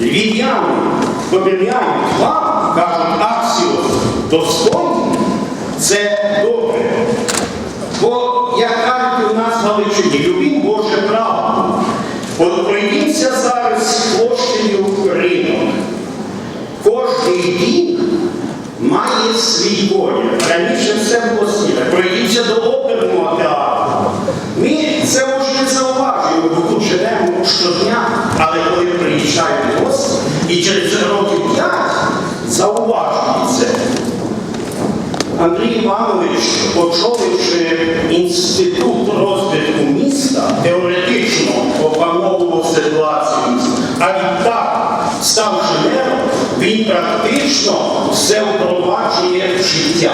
львів'яни довіряють вам, кажуть аксіос достойні, це добре. Бо, як кажуть у нас Галичині, любім Боже правду. От пройдіться зараз площею ринок. Кожний рік має свій колір. Раніше все було сіре. Пройдіться до оперного щодня, але коли приїжджають гості і через років п'ять зауважують це. Андрій Іванович, очоливши інститут розвитку міста, теоретично опановував ситуацію, а відтак, ставши мером, він практично все впроваджує в життя.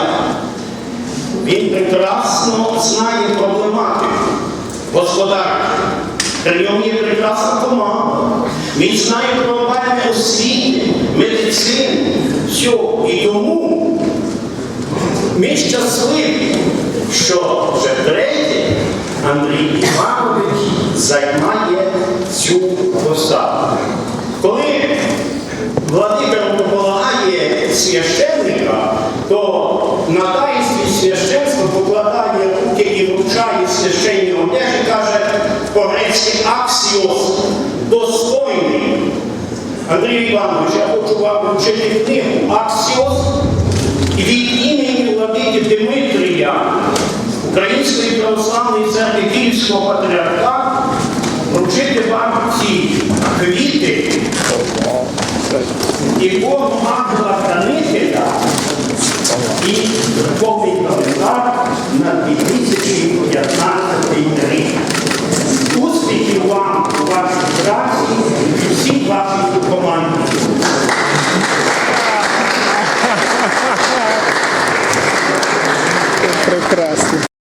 Він прекрасно знає проблематику господарки. При ньому є прекрасна команда. Він знає проблеми освіти, медицини, все. І тому ми щасливі, що вже третє Андрій Іванович займає цю посаду. Коли владика полагає священника, то на таїнстві священства покладає руки і вручає священні одежі, каже по-грецьки аксіос достойний. Андрій Іванович, я хочу вам вручити книгу Аксіос від імені владики Дмитрія Української православної церкви Київського патріархату вручити вам ці квіти ікону ангела Успіхів вам у вашій праці всім вашій команді. Прекрасно.